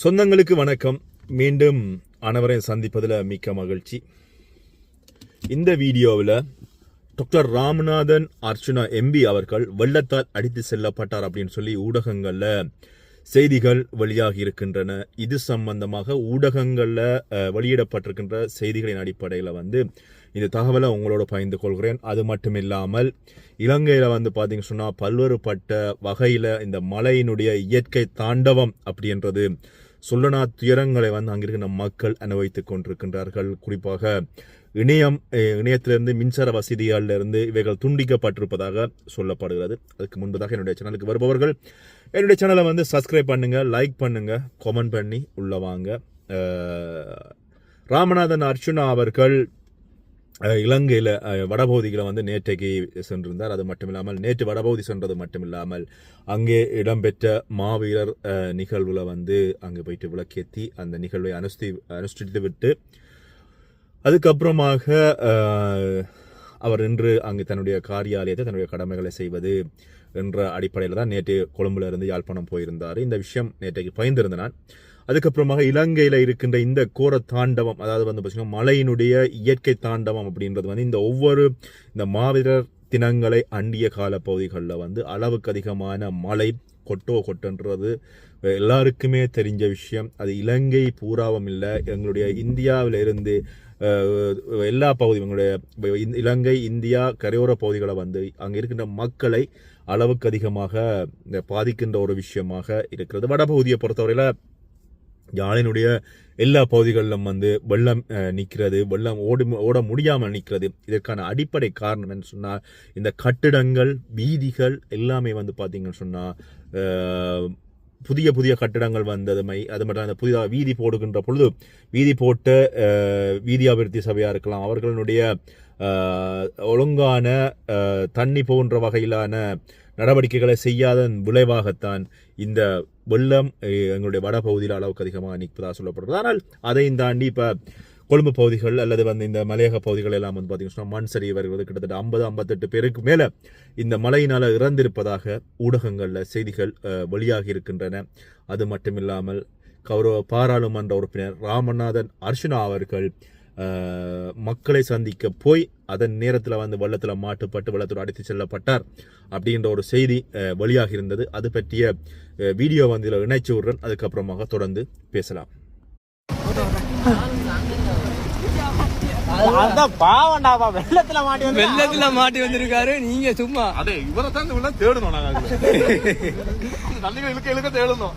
சொந்தங்களுக்கு வணக்கம். மீண்டும் அனைவரையும் சந்திப்பதில் மிக்க மகிழ்ச்சி. இந்த வீடியோவில் டாக்டர் ராமநாதன் அர்ச்சுனா எம்பி அவர்கள் வெள்ளத்தால் அடித்து செல்லப்பட்டார் அப்படின்னு சொல்லி ஊடகங்களில் செய்திகள் வெளியாகி இருக்கின்றன. இது சம்பந்தமாக ஊடகங்களில் வெளியிடப்பட்டிருக்கின்ற செய்திகளின் அடிப்படையில் வந்து இந்த தகவலை உங்களோட பகிர்ந்து கொள்கிறேன். அது மட்டும் இல்லாமல் இலங்கையில் வந்து பார்த்தீங்க சொன்னால் பல்வேறுபட்ட வகையில் இந்த மலையினுடைய இயற்கை தாண்டவம் அப்படின்றது சொல்லனா துயரங்களை வந்து அங்கிருக்கிற மக்கள் அனுபவித்துக் கொண்டிருக்கின்றார்கள். குறிப்பாக இணையம் இணையத்திலிருந்து மின்சார வசதிகளில் இருந்து இவைகள் துண்டிக்கப்பட்டிருப்பதாக சொல்லப்படுகிறது. அதுக்கு முன்பதாக என்னுடைய சேனலுக்கு வருபவர்கள் என்னுடைய சேனலை வந்து சப்ஸ்கிரைப் பண்ணுங்க லைக் பண்ணுங்க கமெண்ட் பண்ணி உள்ள வாங்க. ராமநாதன் அர்ச்சுனா அவர்கள் இலங்கையில் வடபகுதிகளை வந்து நேற்றைக்கு சென்றிருந்தார். அது மட்டும் இல்லாமல் நேற்று வடபகுதி சென்றது மட்டும் இல்லாமல் அங்கே இடம்பெற்ற மாவீரர் நிகழ்வில் வந்து அங்கே போயிட்டு விளக்கேற்றி அந்த நிகழ்வை அனுஷ்டி அனுஷ்டித்து விட்டு அதுக்கப்புறமாக அவர் இன்று அங்கு தன்னுடைய காரியாலயத்தை தன்னுடைய கடமைகளை செய்வது என்ற அடிப்படையில் தான் நேற்று கொழும்புல இருந்து யாழ்ப்பாணம் போயிருந்தார். இந்த விஷயம் நேற்றைக்கு பகிர்ந்திருந்த நான் அதுக்கப்புறமாக இலங்கையில் இருக்கின்ற இந்த கோர தாண்டவம் அதாவது வந்து பார்த்தீங்கன்னா மலையினுடைய இயற்கை தாண்டவம் அப்படின்றது வந்து இந்த ஒவ்வொரு இந்த மாவீரர் தினங்களை அண்டிய கால பகுதிகளில் வந்து அளவுக்கு அதிகமான மழை கொட்டோ கொட்டன்றது எல்லாருக்குமே தெரிஞ்ச விஷயம். அது இலங்கை பூராவும் இல்லை எங்களுடைய இந்தியாவில் இருந்து எல்லா பகுதியும் எங்களுடைய இலங்கை இந்தியா கரையோர பகுதிகளை வந்து அங்கே இருக்கின்ற மக்களை அளவுக்கு அதிகமாக இந்த பாதிக்கின்ற ஒரு விஷயமாக இருக்கிறது. வடபகுதியை பொறுத்தவரையில் யாழினுடைய எல்லா பகுதிகளிலும் வந்து வெள்ளம் நிற்கிறது. வெள்ளம் ஓடி ஓட முடியாமல் நிற்கிறது. இதற்கான அடிப்படை காரணம் என்று சொன்னால் இந்த கட்டிடங்கள் வீதிகள் எல்லாமே வந்து பார்த்தீங்கன்னு சொன்னால் புதிய புதிய கட்டிடங்கள் வந்ததுமை அது மட்டும் அந்த புதிதாக வீதி போடுகின்ற பொழுது வீதி போட்ட வீதி அபிவிருத்தி சபையாக இருக்கலாம் அவர்களுடைய ஒழுங்கான தண்ணி போன்ற வகையிலான நடவடிக்கைகளை செய்யாதன் விளைவாகத்தான் இந்த வெள்ளம் எங்களுடைய வட பகுதியில் அளவுக்கு அதிகமாக நிற்பதாக சொல்லப்படுறது ஆனால் அதையும் தாண்டி இப்போ கொழும்பு பகுதிகள் அல்லது வந்து இந்த மலையக பகுதிகள் எல்லாம் வந்து பார்த்தீங்கன்னா மண் சரிவு வருகிறது. கிட்டத்தட்ட ஐம்பது ஐம்பத்தெட்டு பேருக்கு மேலே இந்த மழையினால் இறந்திருப்பதாக ஊடகங்களில் செய்திகள் வெளியாகி இருக்கின்றன. அது மட்டுமில்லாமல் கௌரவ பாராளுமன்ற உறுப்பினர் ராமநாதன் அர்ச்சுனா அவர்கள் மக்களை சந்திக்க போய் அதன் நேரத்தில் வந்து வெள்ளத்தில் மாட்டுப்பட்டு வெள்ளத்தில் அடித்து செல்லப்பட்டார் அப்படின்ற ஒரு செய்தி வழியாக இருந்தது. அது பற்றிய வீடியோ வந்து இதில் இணைச்சி விடுறேன் அதுக்கப்புறமாக தொடர்ந்து பேசலாம். வெள்ளத்துல மாட்டி வெள்ளத்துல மாட்டி வந்திருக்காரு. நீங்க சும்மா. அதே இவரை தான் தேடணும் நாங்க இழுக்க இழுக்க தேடணும்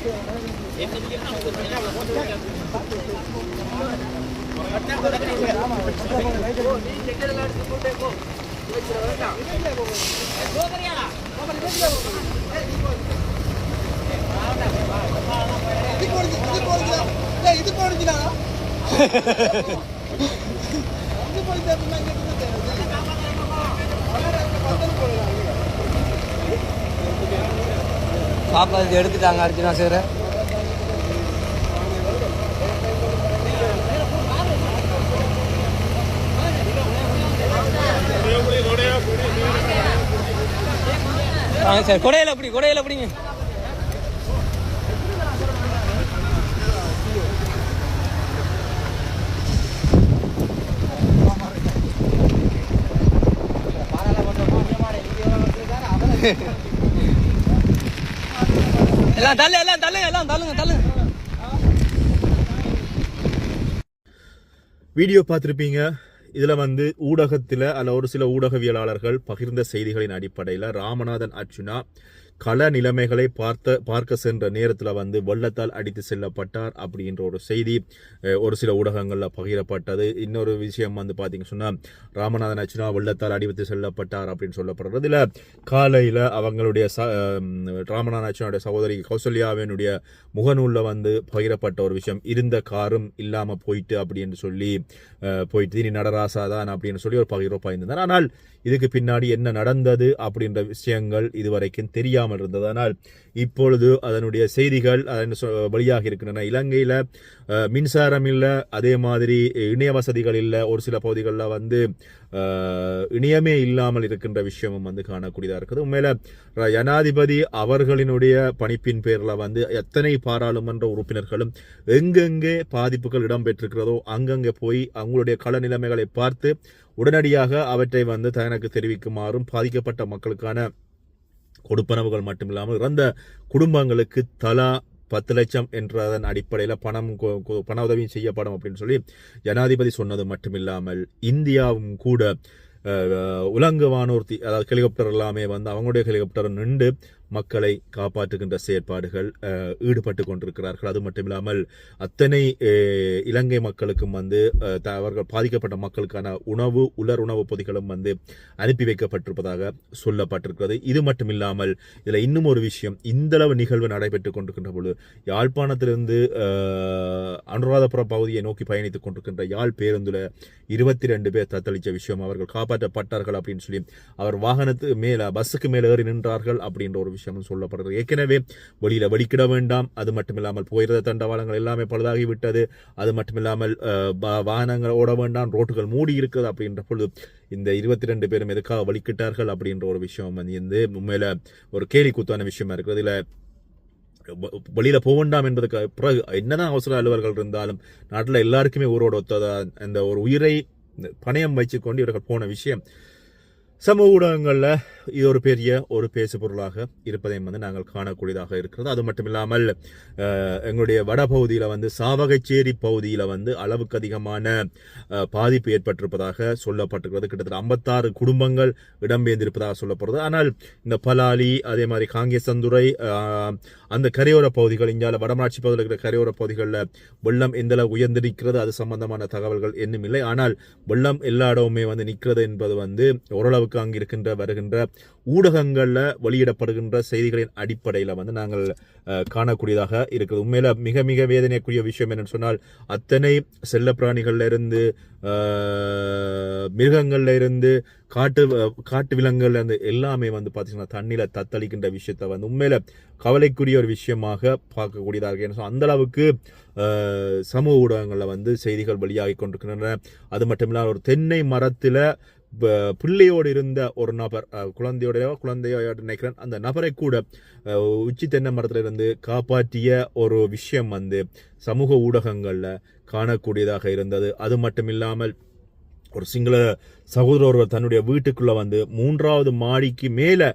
இது போடுச்சுடா இது போடுச்சு பாப்பா இது எடுத்துட்டாங்க அர்ஜுனா சார். வாங்க சார் கொடையில் அப்படி கொடையில் அப்படிங்க எல்லாம் தள்ளு எல்லாம் தள்ளு எல்லாம் தள்ளுங்க தள்ளுங்க. வீடியோ பார்த்துருப்பீங்க. இதில் வந்து ஊடகத்தில் அல்ல ஒரு சில ஊடகவியலாளர்கள் பகிர்ந்த செய்திகளின் அடிப்படையில் ராமநாதன் அர்ச்சுனா கள நிலைமைகளை பார்த்த பார்க்க சென்ற நேரத்தில் வந்து வெள்ளத்தால் அடித்து செல்லப்பட்டார் அப்படின்ற ஒரு செய்தி ஒரு சில ஊடகங்களில் பகிரப்பட்டது. இன்னொரு விஷயம் வந்து பார்த்தீங்க சொன்னால் ராமநாதன் அச்சுனா வெள்ளத்தால் அடித்து செல்லப்பட்டார் அப்படின்னு சொல்லப்படுறது. இல்லை காலையில் அவங்களுடைய ச ராமநாதன் அச்சுனுடைய சகோதரி கௌசல்யாவினுடைய முகநூலில் வந்து பகிரப்பட்ட ஒரு விஷயம் இருந்த காரும் இல்லாமல் போயிட்டு அப்படின்னு சொல்லி போயிட்டு இனி நடராசா தான் அப்படின்னு சொல்லி ஒரு பகிர்வு பகிர்ந்தார் ஆனால் இதுக்கு பின்னாடி என்ன நடந்தது அப்படின்ற விஷயங்கள் இதுவரைக்கும் தெரியாமல் இருந்தது. ஆனால் இப்பொழுது அதனுடைய செய்திகள் அதன் சொ- இருக்கின்றன. இலங்கையில் மின்சாரம் இல்லை அதே மாதிரி இணைய வசதிகள் இல்லை ஒரு சில பகுதிகளில் வந்து இணையமே இல்லாமல் இருக்கின்ற விஷயமும் வந்து காணக்கூடியதாக இருக்குது. உண்மையில ர- ஜனாதிபதி அவர்களினுடைய பணிப்பின் பேரில் வந்து எத்தனை பாராளுமன்ற உறுப்பினர்களும் எங்கெங்கே பாதிப்புகள் இடம்பெற்றிருக்கிறதோ அங்கங்கே போய் அவங்களுடைய கள நிலைமைகளை பார்த்து உடனடியாக அவற்றை வந்து தனக்கு தெரிவிக்குமாறும் பாதிக்கப்பட்ட மக்களுக்கான கொடுப்பனவுகள் மட்டுமில்லாமல் இறந்த குடும்பங்களுக்கு தலா பத்து லட்சம் என்றதன் அடிப்படையில் பணம் கொ- பண உதவியும் செய்யப்படும் அப்படின்னு சொல்லி ஜனாதிபதி சொன்னது மட்டுமில்லாமல் இந்தியாவும் கூட உலங்கு வானூர்த்தி அதாவது ஹெலிகாப்டர் எல்லாமே வந்து அவங்களுடைய ஹெலிகாப்டர் நின்று மக்களை காப்பாற்றுகின்ற செயற்பாடுகள் ஈடுபட்டு கொண்டிருக்கிறார்கள். அது மட்டும் இல்லாமல் அத்தனை இலங்கை மக்களுக்கும் வந்து த- அவர்கள் பாதிக்கப்பட்ட மக்களுக்கான உணவு உலர் உணவு பொதிகளும் வந்து அனுப்பி வைக்கப்பட்டிருப்பதாக சொல்லப்பட்டிருக்கிறது. இது மட்டும் இல்லாமல் இதில் இன்னும் ஒரு விஷயம் இந்தளவு நிகழ்வு நடைபெற்று கொண்டிருக்கின்ற பொழுது யாழ்ப்பாணத்திலிருந்து அனுராதபுர அனுராதபுரம் பகுதியை நோக்கி பயணித்துக் கொண்டிருக்கின்ற யாழ் பேருந்துல இருபத்தி ரெண்டு பேர் தத்தளிச்ச விஷயம் அவர்கள் காப்பாற்றப்பட்டார்கள் அப்படின்னு சொல்லி அவர் வாகனத்து மேல பஸ்ஸுக்கு மேல ஏறி நின்றார்கள் அப்படின்ற ஒரு விஷயமும் சொல்லப்படுறது ஏற்கனவே வெளியில் வெடிக்கிட வேண்டாம். அது மட்டுமில்லாமல் போயிருந்த தண்டவாளங்கள் எல்லாமே பழுதாகிவிட்டது. அது மட்டுமில்லாமல் வாகனங்கள் ஓட வேண்டாம். ரோட்டுகள் மூடி இருக்குது அப்படின்ற பொழுது இந்த இருபத்தி ரெண்டு பேரும் எதுக்காக வலிக்கிட்டார்கள் அப்படின்ற ஒரு விஷயம் வந்து வந்து உண்மையில ஒரு கேலி கூத்தான விஷயமா இருக்குது. இதுல வெளியில போக வேண்டாம் என்பதுக்கு பிறகு என்னதான் அவசர அலுவலர்கள் இருந்தாலும் நாட்டில் எல்லாருக்குமே ஊரோட ஒத்ததா அந்த ஒரு உயிரை பணயம் வச்சுக்கொண்டு இவர்கள் போன விஷயம். சமூக ஊடகங்களில் இது ஒரு பெரிய ஒரு பேசு பொருளாக இருப்பதையும் வந்து நாங்கள் காணக்கூடியதாக இருக்கிறது. அது மட்டும் இல்லாமல் எங்களுடைய வடபகுதியில் வந்து சாவகச்சேரி பகுதியில் வந்து அளவுக்கு அதிகமான பாதிப்பு ஏற்பட்டிருப்பதாக சொல்லப்பட்டிருக்கிறது. கிட்டத்தட்ட ஐம்பத்தாறு குடும்பங்கள் இடம்பெயர்ந்திருப்பதாக சொல்லப்படுறது ஆனால் இந்த பலாலி அதே மாதிரி காங்கேசந்துறை அந்த கரையோர பகுதிகள் இந்தியாவில் வடமராட்சி பகுதியில் இருக்கிற கரையோர பகுதிகளில் வெள்ளம் எந்தளவு உயர்ந்திருக்கிறது அது சம்பந்தமான தகவல்கள் இன்னும் இல்லை. ஆனால் வெள்ளம் எல்லா இடமுமே வந்து நிற்கிறது என்பது வந்து ஓரளவுக்கு அங்கு இருக்கின்ற வருகின்ற ஊடகங்களில் வெளியிடப்படுகின்ற செய்திகளின் அடிப்படையில் வந்து நாங்கள் காணக்கூடியதாக இருக்குது உண்மையில் மிக மிக வேதனைக்குரிய விஷயம் என்னன்னு சொன்னால் அத்தனை செல்ல பிராணிகள்ல இருந்து மிருகங்கள்ல இருந்து காட்டு காட்டு விலங்குகள்ல இருந்து எல்லாமே வந்து பார்த்தீங்கன்னா தண்ணியில் தத்தளிக்கின்ற விஷயத்த வந்து உண்மையில கவலைக்குரிய ஒரு விஷயமாக பார்க்கக்கூடியதாக இருக்கு. அந்த அளவுக்கு சமூக ஊடகங்களில் வந்து செய்திகள் வெளியாகி கொண்டிருக்கின்றன. அது மட்டும் இல்லாமல் ஒரு தென்னை மரத்தில் பிள்ளையோடு இருந்த ஒரு நபர் அஹ், குழந்தையோடையோ குழந்தையோ நினைக்கிறேன் அந்த நபரை கூட உச்சி தென்னை மரத்துல இருந்து காப்பாற்றிய ஒரு விஷயம் வந்து சமூக ஊடகங்களில் காணக்கூடியதாக இருந்தது. அது மட்டும் இல்லாமல் ஒரு சிங்கள சகோதரர் தன்னுடைய வீட்டுக்குள்ளே வந்து மூன்றாவது மாடிக்கு மேலே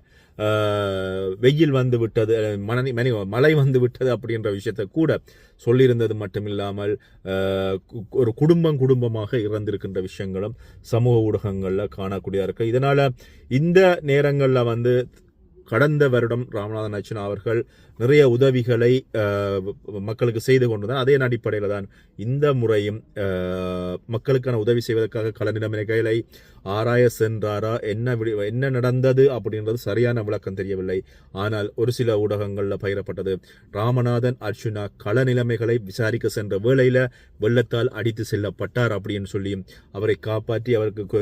வெயில் வந்து விட்டது அஹ், மணி மணி மழை வந்து விட்டது அப்படின்ற விஷயத்தை கூட சொல்லியிருந்தது மட்டுமில்லாமல் கு- ஒரு குடும்பம் குடும்பமாக இறந்திருக்கின்ற விஷயங்களும் சமூக ஊடகங்களில் காணக்கூடியதாக இருக்குது இதனால் இந்த நேரங்களில் வந்து கடந்த வருடம் ராமநாதன் அர்ச்சனா அவர்கள் நிறைய உதவிகளை மக்களுக்கு செய்து கொண்டுதான் அதே அடிப்படையில் தான் இந்த முறையும் மக்களுக்கான உதவி செய்வதற்காக கள ஆராய சென்றாரா என்ன என்ன நடந்தது அப்படின்றது சரியான விளக்கம் தெரியவில்லை. ஆனால் ஒரு சில ஊடகங்களில் பகிரப்பட்டது. ராமநாதன் அர்ச்சுனா கள நிலைமைகளை விசாரிக்க சென்ற வேளையில் வெள்ளத்தால் அடித்து செல்லப்பட்டார் அப்படின்னு சொல்லி அவரை காப்பாற்றி அவருக்கு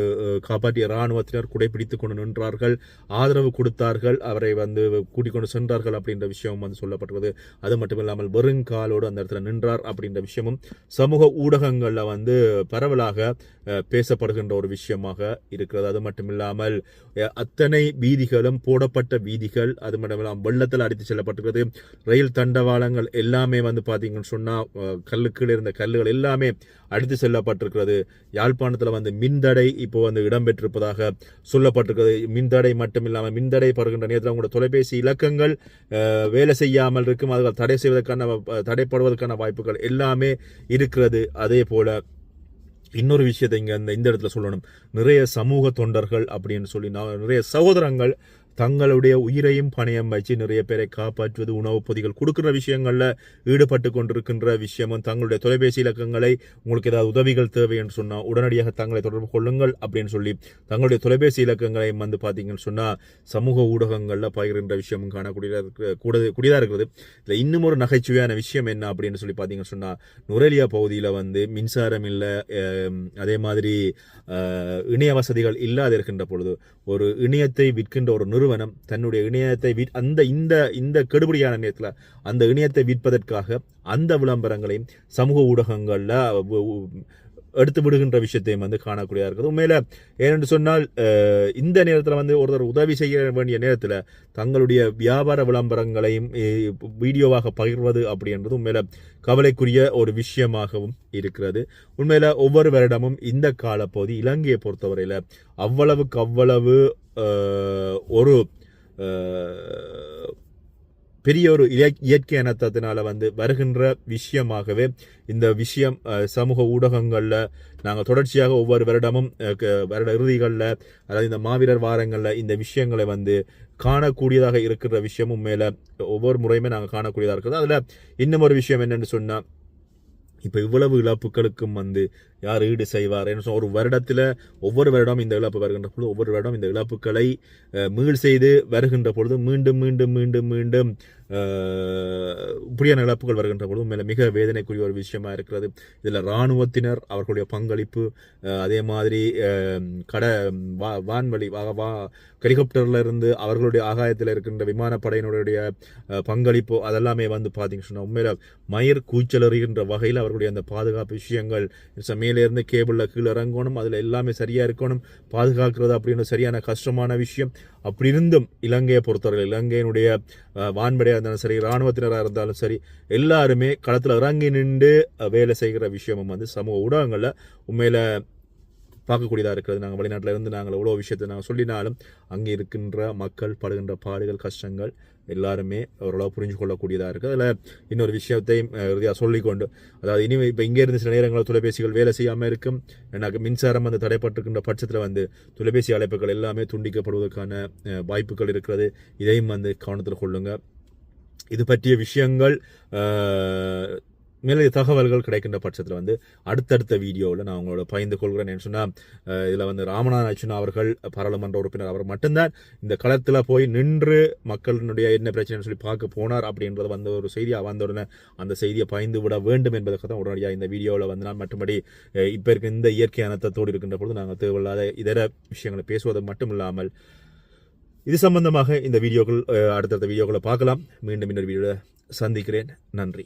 காப்பாற்றிய இராணுவத்தினர் குடைப்பிடித்து கொண்டு நின்றார்கள். ஆதரவு கொடுத்தார்கள். அவரை வந்து கூட்டிக் கொண்டு சென்றார்கள் அப்படின்ற விஷயம் வந்து சொல்லப்பட்டுள்ளது. அது மட்டும் இல்லாமல் வெறுங்காலோடு அந்த இடத்துல நின்றார் அப்படின்ற விஷயமும் சமூக ஊடகங்களில் வந்து பரவலாக பேசப்படுகின்ற ஒரு விஷயமாக இருக்கிறது. அது மட்டும் இல்லாமல் அத்தனை வீதிகளும் போடப்பட்ட வீதிகள் அது மட்டும் இல்லாமல் வெள்ளத்தில் அடித்து செல்லப்பட்டிருக்கிறது. ரயில் தண்டவாளங்கள் எல்லாமே வந்து பார்த்தீங்கன்னு சொன்னால் கல்லுக்கீழே இருந்த கல்லுகள் எல்லாமே அடித்து செல்லப்பட்டிருக்கிறது. யாழ்ப்பாணத்தில் வந்து மின்தடை இப்போ வந்து இடம்பெற்றிருப்பதாக சொல்லப்பட்டிருக்கிறது. மின்தடை மட்டும் இல்லாமல் மின்தடை படுகின்ற நேரத்தில் உங்களோட தொலைபேசி இலக்கங்கள் வேலை செய்யாமல் இருக்கும். அதுகள் தடை செய்வதற்கான தடைப்படுவதற்கான வாய்ப்புகள் எல்லாமே இருக்கிறது. அதே போல இன்னொரு விஷயத்தை இங்கே இந்த இந்த இடத்துல சொல்லணும். நிறைய சமூக தொண்டர்கள் அப்படின்னு சொல்லி நான் நிறைய சகோதரங்கள் தங்களுடைய உயிரையும் பணையம் வச்சு நிறைய பேரை காப்பாற்றுவது உணவுப் பொதிகள் கொடுக்குற விஷயங்களில் ஈடுபட்டு கொண்டிருக்கின்ற விஷயமும் தங்களுடைய தொலைபேசி இலக்கங்களை உங்களுக்கு ஏதாவது உதவிகள் தேவை என்று சொன்னால் உடனடியாக தங்களை தொடர்பு கொள்ளுங்கள் அப்படின்னு சொல்லி தங்களுடைய தொலைபேசி இலக்கங்களை வந்து பார்த்தீங்கன்னு சொன்னால் சமூக ஊடகங்களில் பகிர்கின்ற விஷயமும் காணக்கூடியதாக இருக்கு கூட கூடியதாக இருக்கிறது. இதில் இன்னும் ஒரு நகைச்சுவையான விஷயம் என்ன அப்படின்னு சொல்லி பார்த்தீங்கன்னு சொன்னால் நுரேலியா பகுதியில் வந்து மின்சாரம் இல்லை அதே மாதிரி இணைய வசதிகள் இல்லாத இருக்கின்ற பொழுது ஒரு இணையத்தை விற்கின்ற ஒரு நிறுவனம் தன்னுடைய இணையத்தை விற் அந்த இந்த இந்த கெடுபடியான நேரத்தில் அந்த இணையத்தை விற்பதற்காக அந்த விளம்பரங்களையும் சமூக ஊடகங்களில் எடுத்து விடுகின்ற விஷயத்தையும் வந்து காணக்கூடியதாக இருக்குது. உண்மையில ஏனென்று சொன்னால் இந்த நேரத்தில் வந்து ஒருத்தர் உதவி செய்ய வேண்டிய நேரத்தில் தங்களுடைய வியாபார விளம்பரங்களையும் வீடியோவாக பகிர்வது அப்படின்றது உண்மையில கவலைக்குரிய ஒரு விஷயமாகவும் இருக்கிறது. உண்மையில் ஒவ்வொரு வருடமும் இந்த காலப்பகுதி இலங்கையை பொறுத்தவரையில் அவ்வளவுக்கு அவ்வளவு ஒரு பெரிய ஒரு இயற்கை இனத்தினால வந்து வருகின்ற விஷயமாகவே இந்த விஷயம் சமூக ஊடகங்களில் நாங்கள் தொடர்ச்சியாக ஒவ்வொரு வருடமும் க- வருட இறுதிகளில் அதாவது இந்த மாவீரர் வாரங்களில் இந்த விஷயங்களை வந்து காணக்கூடியதாக இருக்கிற விஷயமும் மேலே ஒவ்வொரு முறையுமே நாங்கள் காணக்கூடியதாக இருக்கிறது. அதில் இன்னும் ஒரு விஷயம் என்னென்னு சொன்னால் இப்போ இவ்வளவு இழப்புகளுக்கும் வந்து யார் ஈடு செய்வார் என்ன ஒரு வருடத்தில் ஒவ்வொரு வருடம் இந்த இழப்பு வருகின்ற பொழுது ஒவ்வொரு வருடம் இந்த இழப்புகளை மீள் செய்து வருகின்ற பொழுது மீண்டும் மீண்டும் மீண்டும் மீண்டும் இப்படியான இழப்புகள் வருகின்ற பொழுது மேலே மிக வேதனைக்குரிய ஒரு விஷயமா இருக்கிறது. இதில் இராணுவத்தினர் அவர்களுடைய பங்களிப்பு அதே மாதிரி கட வா வான்வழி வா வா ஹெலிகாப்டர்ல இருந்து அவர்களுடைய ஆகாயத்தில் இருக்கின்ற விமானப்படையினுடைய பங்களிப்பு அதெல்லாமே வந்து பார்த்தீங்கன்னு சொன்னால் உண்மையில மயிர் கூச்சலறுகின்ற வகையில் அவர்களுடைய அந்த பாதுகாப்பு விஷயங்கள் ச- மேலே இருந்து கேபிளில் கீழே இறங்கணும் அதில் எல்லாமே சரியாக இருக்கணும் பாதுகாக்கிறது அப்படின்னு சரியான கஷ்டமான விஷயம். அப்படி இருந்தும் இலங்கையை பொறுத்தவரை இலங்கையினுடைய வான்படை இருந்தாலும் சரி இராணுவத்தினராக இருந்தாலும் சரி எல்லாருமே களத்தில் இறங்கி நின்று வேலை செய்கிற விஷயமும் வந்து சமூக ஊடகங்களில் உண்மையில் பார்க்கக்கூடியதாக இருக்கிறது. நாங்கள் வெளிநாட்டில் இருந்து நாங்கள் எவ்வளோ விஷயத்தை நாங்கள் சொல்லினாலும் அங்கே இருக்கின்ற மக்கள் படுகின்ற பாடுகள் கஷ்டங்கள் எல்லாருமே ஓரளவு புரிஞ்சு கொள்ளக்கூடியதாக இருக்குது அதில் இன்னொரு விஷயத்தையும் இறுதியாக சொல்லிக்கொண்டு அதாவது இனி இப்போ இங்கே இருந்து சில நேரங்களில் தொலைபேசிகள் வேலை செய்யாமல் இருக்கும். எனக்கு மின்சாரம் வந்து தடைப்பட்டிருக்கின்ற பட்சத்தில் வந்து தொலைபேசி அழைப்புகள் எல்லாமே துண்டிக்கப்படுவதற்கான வாய்ப்புகள் இருக்கிறது. இதையும் வந்து கவனத்தில் கொள்ளுங்கள் இது பற்றிய விஷயங்கள் மேலே தகவல்கள் கிடைக்கின்ற பட்சத்தில் வந்து அடுத்தடுத்த வீடியோவில் நான் உங்களோட பகிர்ந்து கொள்கிறேன் என்ன சொன்னால் இதில் வந்து ராமநாதன் அர்ச்சுனா அவர்கள் பாராளுமன்ற உறுப்பினர் அவர் மட்டும்தான். இந்த களத்தில் போய் நின்று மக்களினுடைய என்ன பிரச்சனைன்னு சொல்லி பார்க்க போனார் அப்படின்றது வந்து ஒரு செய்தியாக வந்த உடனே அந்த செய்தியை பயந்து விட வேண்டும் என்பதற்கு தான் உடனடியாக இந்த வீடியோவில் வந்து நான் மற்றபடி இப்போ இருக்க இந்த இயற்கை அனத்தத்தோடு இருக்கின்ற பொழுது நாங்கள் தேவையில்லாத இதர விஷயங்களை பேசுவது மட்டும் இல்லாமல் இது சம்பந்தமாக இந்த வீடியோக்கள் அடுத்தடுத்த வீடியோக்களை பார்க்கலாம். மீண்டும் இன்னொரு வீடியோவில் சந்திக்கிறேன். நன்றி.